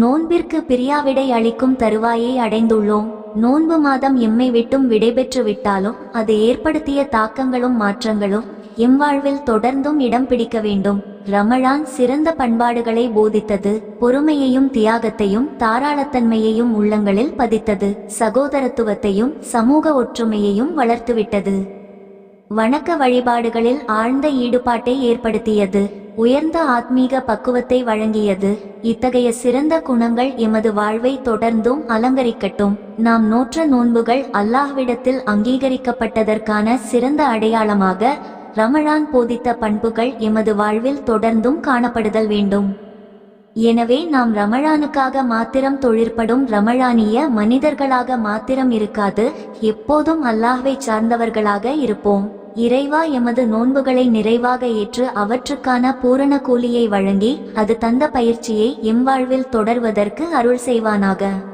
நோன்பிற்கு பிரியாவிடை அளிக்கும் தருவாயை அடைந்துள்ளோம். நோன்பு மாதம் எம்மை விட்டும் விடைபெற்று விட்டாலும் அது ஏற்படுத்திய தாக்கங்களும் மாற்றங்களும் எம் வாழ்வில் தொடர்ந்தும் இடம் பிடிக்க வேண்டும். ரமழான் சிறந்த பண்பாடுகளை போதித்தது பொறுமையையும் தியாகத்தையும் தாராளத்தன்மையையும் உள்ளங்களில் பதித்தது சகோதரத்துவத்தையும் சமூக ஒற்றுமையையும் வளர்த்துவிட்டது. வணக்க வழிபாடுகளில் ஆழ்ந்த ஈடுபாட்டை ஏற்படுத்தியது. உயர்ந்த ஆத்மீக பக்குவத்தை வழங்கியது. இத்தகைய சிறந்த குணங்கள் எமது வாழ்வை தொடர்ந்தும் அலங்கரிக்கட்டும். நாம் நோற்ற நோன்புகள் அல்லாஹ்விடத்தில் அங்கீகரிக்கப்பட்டதற்கான சிறந்த அடையாளமாக ரமழான் போதித்த பண்புகள் எமது வாழ்வில் தொடர்ந்தும் காணப்படுதல் வேண்டும். எனவே நாம் ரமழானுக்காக மாத்திரம் தொழிற்படும் ரமழானிய மனிதர்களாக மாத்திரம் இருக்காது எப்போதும் அல்லாஹ்வை சார்ந்தவர்களாக இருப்போம். இறைவா எமது நோன்புகளை நிறைவாக ஏற்று அவற்றுக்கான பூரண கூலியை வழங்கி அது தந்த பயிற்சியை எம் வாழ்வில் தொடர்வதற்கு அருள் செய்வானாக.